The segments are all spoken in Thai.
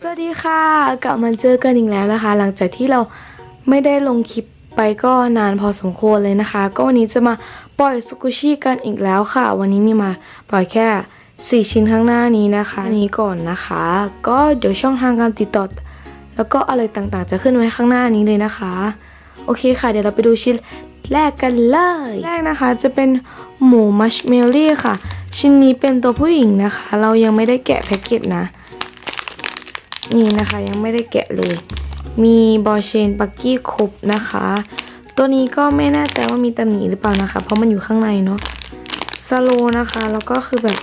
สวัสดีค่ะกลับมาเจอกันอีกแล้วนะคะ หลังจากที่เราไม่ได้ลงคลิปไปก็นานพอสมควรเลยนะคะ ก็วันนี้จะมาปล่อยสกุชิกันอีกแล้วค่ะ วันนี้มีมาปล่อยแค่ 4 ชิ้นข้างหน้านี้นะคะนนี้ก่อนนะคะ ก็เดี๋ยวช่องทางการติดต่อ แล้วก็อะไรต่างๆ จะขึ้นไว้ข้างหน้านี้เลยนะคะ โอเคค่ะ เดี๋ยวเราไปดูชิ้นแรกกันเลยแรกนะคะจะเป็นหมูมัชเมลลี่ค่ะ ชิ้นนี้เป็นตัวผู้หญิงนะคะ เรายังไม่ได้แกะแพ็กเกจนะ นี่นะคะยังไม่ได้แกะเลย มีบอเชนปักกี้ครบนะคะ ตัวนี้ก็ไม่แน่ใจว่ามีตำหนิหรือเปล่านะคะ เพราะมันอยู่ข้างในเนาะสโลนะคะ แล้วก็คือแบบ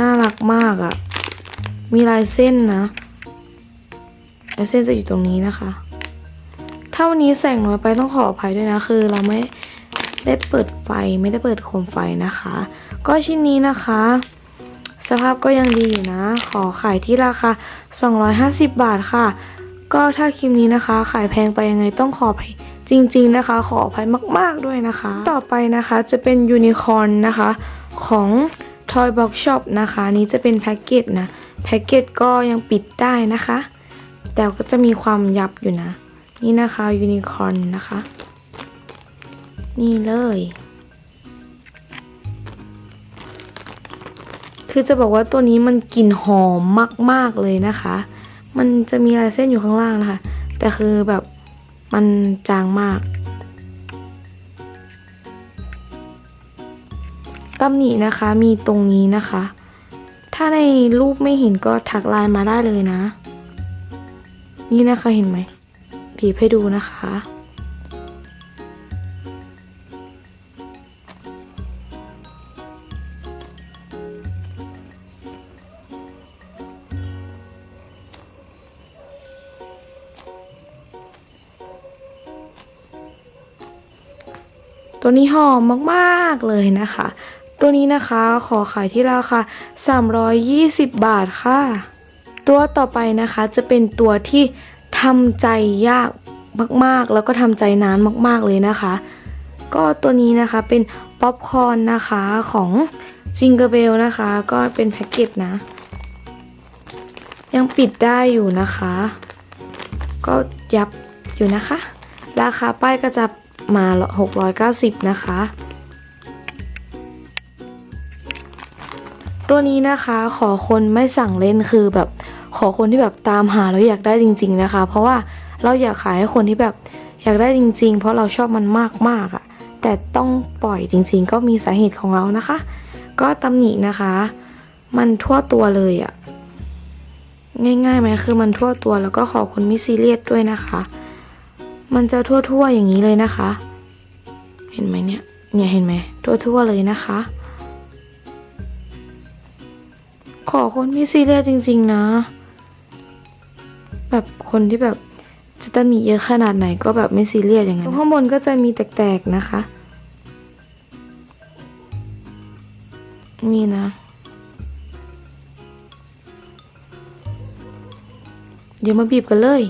น่ารักมากอะ่ะ มีลายเส้นนะลายเส้นจะอยู่ตรงนี้นะคะ ถ้าวันนี้แสงน้อยไปต้องขออภัยด้วยนะ คือเราไม่ได้เปิดไฟไม่ได้เปิดโคมไฟนะคะ ก็ชิ้นนี้นะคะ สภาพก็ยังดีอยู่นะ ขอขายที่ราคา 250 บาทค่ะ ก็ถ้าคลิปนี้นะคะ ขายแพงไปยังไงต้องขออภัยจริง ๆนะคะ ขออภัยมาก ๆด้วยนะคะ ต่อไปนะคะจะเป็นยูนิคอร์นนะคะของ Toy Box Shop นะคะนนี้จะเป็นแพ็กเกจนะแพ็กเกจก็ยังปิดได้นะคะ แต่ก็จะมีความยับอยู่นะ นี่นะคะยูนิคอร์นนะคะ นี่เลย คือจะบอกว่าตัวนี้มันกลิ่นหอมมาก ๆเลยนะคะ มันจะมีลายเส้นอยู่ข้างล่างนะคะ แต่คือแบบมันจางมากตำหนินะคะมีตรงนี้นะคะ ถ้าในรูปไม่เห็นก็ถักลายมาได้เลยนะ นี่นะคะเห็นไหมบีบให้ดูนะคะ ตัวนี้หอมมากๆเลยนะคะ ตัวนี้นะคะขอขายที่ราคา320 บาทค่ะ ตัวต่อไปนะคะจะเป็นตัวที่ทำใจยากมากๆ แล้วก็ทำใจนานมากๆเลยนะคะ ก็ตัวนี้นะคะเป็นป๊อปคอร์นนะคะของจิงเกอร์เบลนะคะ ก็เป็นแพ็กเกจนะ ยังปิดได้อยู่นะคะ ก็ยับอยู่นะคะ ราคาป้ายก็จะ มา 690 นะคะ ตัวนี้นะคะขอคนไม่สั่งเล่นคือแบบขอคนที่แบบตามหาแล้วอยากได้จริง ๆนะคะ เพราะว่าเราอยากขายให้คนที่แบบอยากได้จริง ๆ เพราะเราชอบมันมากๆอะ่ะ แต่ต้องปล่อยจริง ๆ ก็มีสาเหตุของเรานะคะ ก็ตำหนินะคะ มันทั่วตัวเลยอะ่ะง่ายๆไหมคือมันทั่วตัวแล้วก็ขอคนไม่ซีเรียสด้วยนะคะ มันจะทั่วๆอย่างนี้เลยนะคะ เห็นไหมเนี่ยเนี่ยเห็นไหมทั่วๆเลยนะคะ ขอคนไม่ซีเรียสจริง ๆ นะ แบบคนที่แบบจะต้องมีเยอะขนาดไหนก็แบบไม่ซีเรียสอย่างนั้นข้างบนก็จะมีแตกๆนะคะ นี่นะ เดี๋ยวมาบีบกันเลย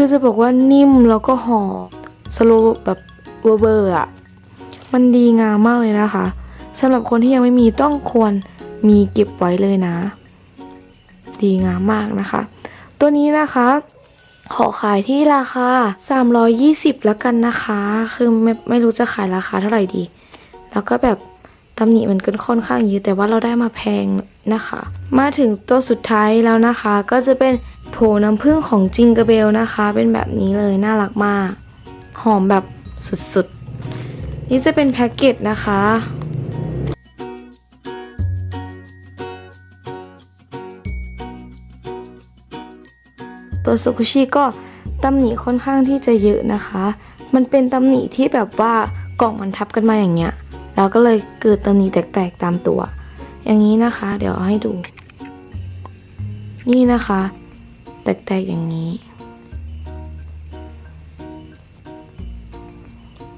คือจะบอกว่านิ่มแล้วก็หอมสโลว์แบบเวอร์เบอร์อะ มันดีงามมากเลยนะคะสำหรับคนที่ยังไม่มีต้องควรมีเก็บไว้เลยนะ ดีงามมากนะคะ ตัวนี้นะคะขอขายที่ราคา 320 แล้วกันนะคะ คือไม่ไม่รู้จะขายราคาเท่าไหร่ดี แล้วก็แบบ ตำหนิมันก็ค่อนข้างเยอะแต่ว่าเราได้มาแพงนะคะ มาถึงตัวสุดท้ายแล้วนะคะ ก็จะเป็นโถน้ำผึ้งของจิงกระเบลนะคะ เป็นแบบนี้เลยน่ารักมาก หอมแบบสุดๆ นี่จะเป็นแพ็กเกจนะคะตัวซูกุชิก็ตำหนิค่อนข้างที่จะเยอะนะคะ มันเป็นตำหนิที่แบบว่ากล่องมันทับกันมาอย่างเงี้ย แล้วก็เลยเกิดตำหนิแตกๆตามตัว อย่างนี้นะคะ เดี๋ยวให้ดู นี่นะคะ แตกๆอย่างนี้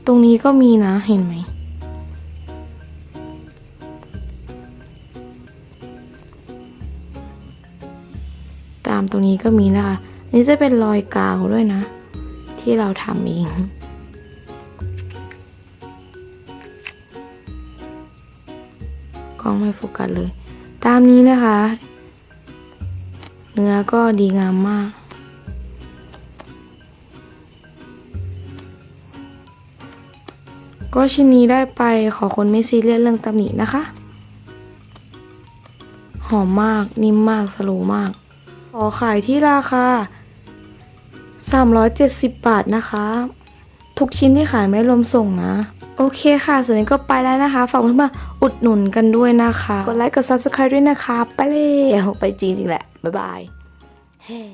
ตรงนี้ก็มีนะเห็นไหมตามตรงนี้ก็มีนะคะ นี่จะเป็นรอยกาวด้วยนะ ที่เราทำเอง กล้องไม่โฟกัสเลย ตามนี้นะคะ เนื้อก็ดีงามมาก ก็ชิ้นนี้ได้ไปขอคนไม่ซีเรียสเรื่องตำหนินะคะ หอมมากนิ่มมากสโลว์มาก ขอขายที่ราคา 370 บาทนะคะ ทุกชิ้นที่ขายไม่รวมส่งนะ โอเคค่ะส่วนนี้ก็ไปแล้วนะคะฝากเพื่อนๆมาอุดหนุนกันด้วยนะคะ กดไลค์กด subscribe ด้วยนะคะ ไปเลยไปจริงๆแหละ บ๊ายบาย hey.